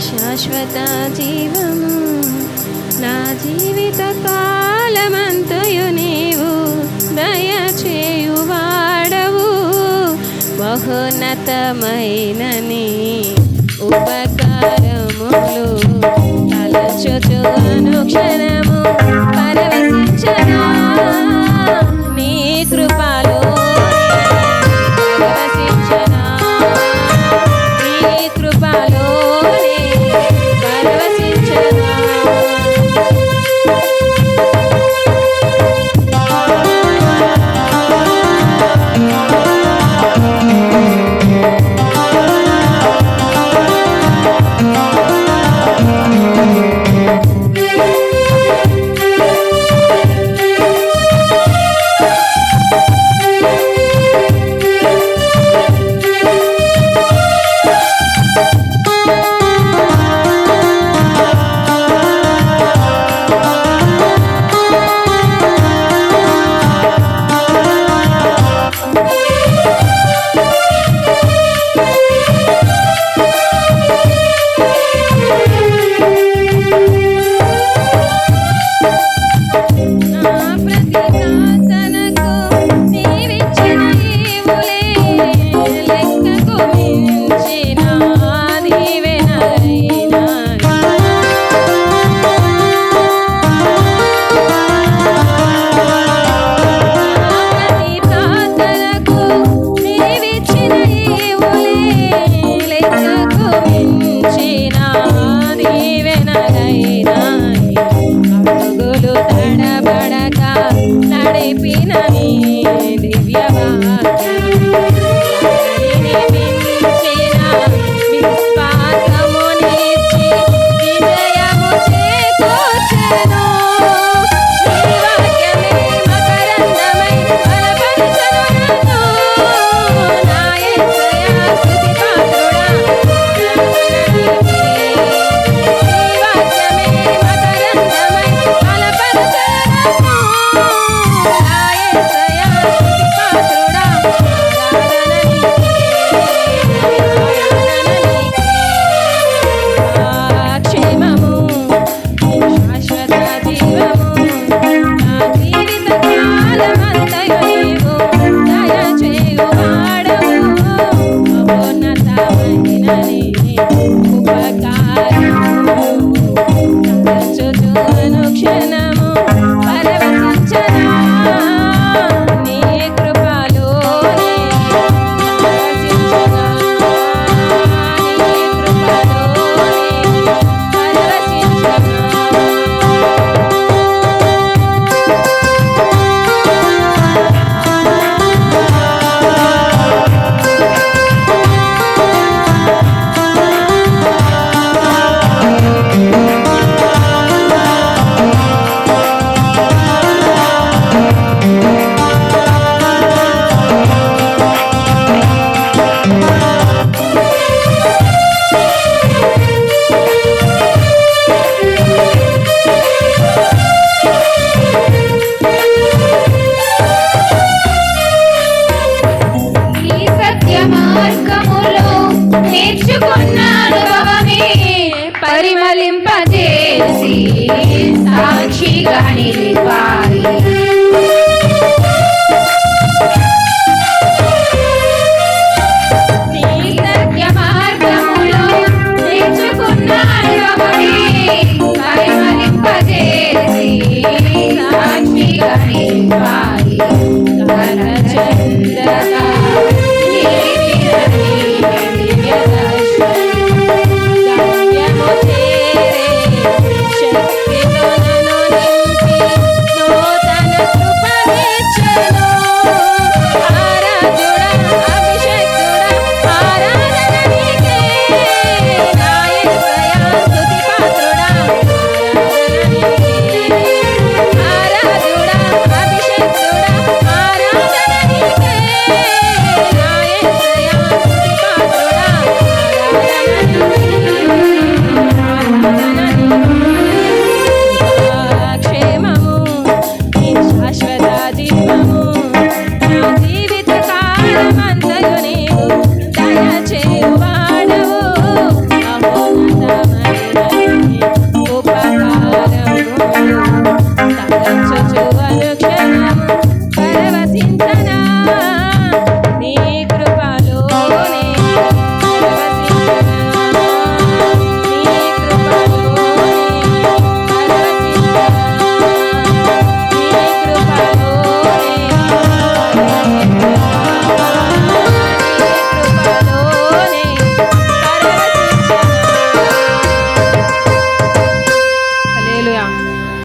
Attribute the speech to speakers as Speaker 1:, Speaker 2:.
Speaker 1: శాశ్వత జీవము నా జీవిత కాలమంతయు నీవు దయచేయువాడవు. బహున్నతమైన నీ ఉపకారములు తలచుచు అనుక్షణము
Speaker 2: పరవశించగా మార్గములో నేర్చుకున్న అనుభవమే పరిమళింపజేసి సాక్షిగా నిలిపాలి
Speaker 1: Thank
Speaker 2: you.